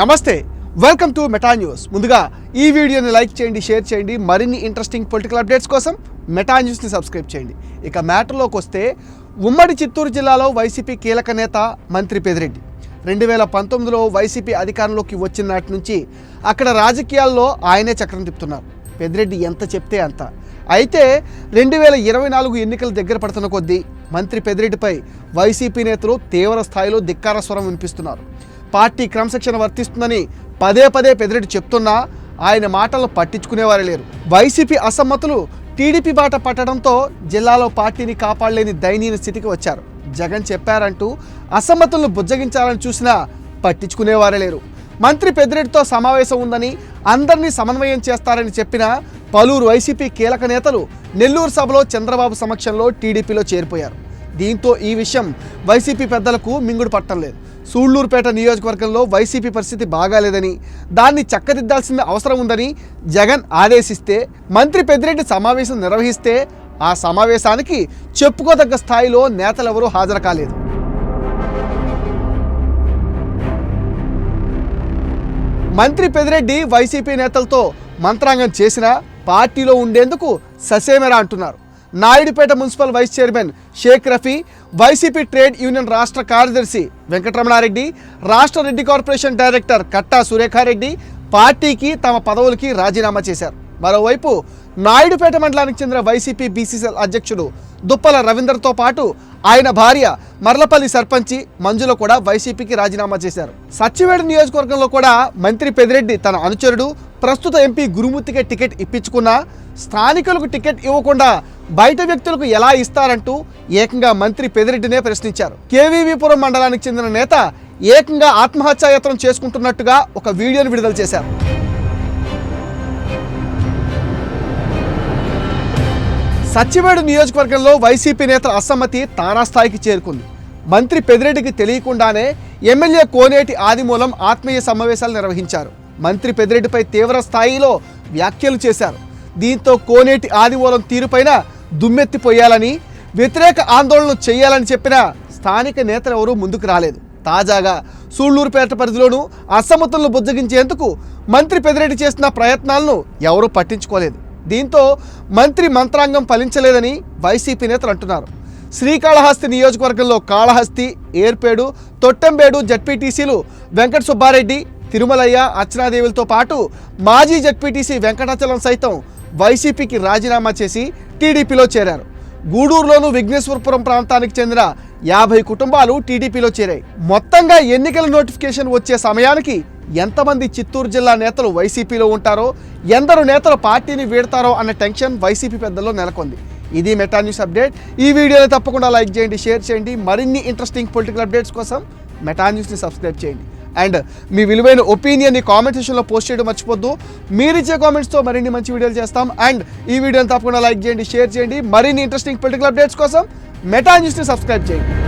నమస్తే welcome to meta news ముందుగా ఈ వీడియోని లైక్ చేయండి షేర్ చేయండి. మరిన్ని ఇంట్రెస్టింగ్ పొలిటికల్ అప్డేట్స్ కోసం మెటా న్యూస్ని సబ్స్క్రైబ్ చేయండి. ఇక మ్యాటర్లోకి వస్తే ఉమ్మడి చిత్తూరు జిల్లాలో వైసీపీ కీలక నేత మంత్రి పెదిరెడ్డి. రెండు వేల పంతొమ్మిదిలో వైసీపీ అధికారంలోకి వచ్చిన నాటి నుంచి అక్కడ రాజకీయాల్లో ఆయనే చక్రం తిప్పుతున్నారు. పెదిరెడ్డి ఎంత చెప్తే అంత. అయితే రెండు వేల ఇరవై నాలుగు ఎన్నికలు దగ్గర పడుతున్న కొద్దీ మంత్రి పెదిరెడ్డిపై వైసీపీ నేతలు తీవ్ర స్థాయిలో ధిక్కార స్వరం వినిపిస్తున్నారు. పార్టీ క్రమశిక్షణ వర్తిస్తుందని పదే పదే పెదిరెడ్డి చెప్తున్నా ఆయన మాటలు పట్టించుకునేవారే లేరు. వైసీపీ అసమ్మతులు టీడీపీ బాట పట్టడంతో జిల్లాలో పార్టీని కాపాడలేని దయనీయ స్థితికి వచ్చారు. జగన్ చెప్పారంటూ అసమ్మతులను బుజ్జగించాలని చూసినా పట్టించుకునేవారే లేరు. మంత్రి పెద్దిరెడ్డితో సమావేశం ఉందని అందరినీ సమన్వయం చేస్తారని చెప్పిన పలువురు వైసీపీ కీలక నేతలు నెల్లూరు సభలో చంద్రబాబు సమక్షంలో టీడీపీలో చేరిపోయారు. దీంతో ఈ విషయం వైసీపీ పెద్దలకు మింగుడు పట్టం లేదు. సూళ్ళూరుపేట నియోజకవర్గంలో వైసీపీ పరిస్థితి బాగాలేదని దాన్ని చక్కదిద్దాల్సిన అవసరం ఉందని జగన్ ఆదేశిస్తే మంత్రి పెద్దిరెడ్డి సమావేశం నిర్వహిస్తే ఆ సమావేశానికి చెప్పుకోదగ్గ స్థాయిలో నేతలెవరూ హాజరు కాలేదు. మంత్రి పెదిరెడ్డి వైసీపీ నేతలతో మంత్రాంగం చేసినా పార్టీలో ఉండేందుకు ససేమెరా అంటున్నారు. Naidupeta municipal vice chairman Shaik Rafi YCP trade union రాష్ట్ర కార్యదర్శి వెంకటరమణారెడ్డి రాష్ట్ర రెడ్డి కార్పొరేషన్ డైరెక్టర్ కట్టా సురేఖారెడ్డి పార్టీకి తమ పదవులకి రాజీనామా చేశారు. మరోవైపు నాయుడుపేట మండలానికి చెందిన వైసీపీ బీసీసీఎల్ అధ్యక్షుడు దుప్పల రవీందర్తో పాటు ఆయన భార్య మర్లపల్లి సర్పంచి మంజుల కూడా వైసీపీకి రాజీనామా చేశారు. సచ్చివేడు నియోజకవర్గంలో కూడా మంత్రి పెదిరెడ్డి తన అనుచరుడు ప్రస్తుత ఎంపీ గురుమూర్తికి టికెట్ ఇప్పించుకున్నా స్థానికులకు టికెట్ ఇవ్వకుండా బయట వ్యక్తులకు ఎలా ఇస్తారంటూ ఏకంగా మంత్రి పెదిరెడ్డినే ప్రశ్నించారు. కేవీవీపురం మండలానికి చెందిన నేత ఏకంగా ఆత్మహత్యాయత్నం చేసుకుంటున్నట్టుగా ఒక వీడియోను విడుదల చేశారు. సత్యవేడు నియోజకవర్గంలో వైసీపీ నేతల అసమ్మతి తారాస్థాయికి చేరుకుంది. మంత్రి పెదిరెడ్డికి తెలియకుండానే ఎమ్మెల్యే కోనేటి ఆదిమూలం ఆత్మీయ సమావేశాలు నిర్వహించారు. మంత్రి పెదిరెడ్డిపై తీవ్ర స్థాయిలో వ్యాఖ్యలు చేశారు. దీంతో కోనేటి ఆదిమూలం తీరుపైన దుమ్మెత్తిపోయాలని వ్యతిరేక ఆందోళనలు చేయాలని చెప్పిన స్థానిక నేతలు ఎవరూ ముందుకు రాలేదు. తాజాగా సూళ్ళూరుపేట పరిధిలోనూ అసమతులను బుజ్జగించేందుకు మంత్రి పెదిరెడ్డి చేసిన ప్రయత్నాలను ఎవరూ పట్టించుకోలేదు. దీంతో మంత్రి మంత్రాంగం ఫలించలేదని వైసీపీ నేతలు అంటున్నారు. శ్రీకాళహస్తి నియోజకవర్గంలో కాళహస్తి ఏర్పేడు తొట్టెంబేడు జడ్పీటీసీలు వెంకట సుబ్బారెడ్డి తిరుమలయ్య అర్చనాదేవులతో పాటు మాజీ జడ్పీటీసీ వెంకటాచలం సైతం వైసీపీకి రాజీనామా చేసి టీడీపీలో చేరారు. గూడూరులోను విఘ్నేశ్వరపురం ప్రాంతానికి చెందిన యాభై కుటుంబాలు టీడీపీలో చేరాయి. మొత్తంగా ఎన్నికల నోటిఫికేషన్ వచ్చే సమయానికి ఎంతమంది చిత్తూరు జిల్లా నేతలు వైసీపీలో ఉంటారో ఎందరు నేతలు పార్టీని వీడతారో అన్న టెన్షన్ వైసీపీ పెద్దల్లో నెలకొంది. ఇది మెటా న్యూస్ అప్డేట్. ఈ వీడియోని తప్పకుండా లైక్ చేయండి షేర్ చేయండి. మరిన్ని ఇంట్రెస్టింగ్ పొలిటికల్ అప్డేట్స్ కోసం మెటా న్యూస్ని సబ్స్క్రైబ్ చేయండి. అండ్ మీ విలువైన ఒపీనియన్ని కామెంట్ సెక్షన్లో పోస్ట్ చేయడం మర్చిపోద్దు. మీరిచ్చే కామెంట్స్తో మరిన్ని మంచి వీడియోలు చేస్తాం. అండ్ ఈ వీడియోని తప్పకుండా లైక్ చేయండి షేర్ చేయండి. మరిన్ని ఇంట్రెస్టింగ్ పొలిటికల్ అప్డేట్స్ కోసం మెటా న్యూస్ని సబ్స్క్రైబ్ చేయండి.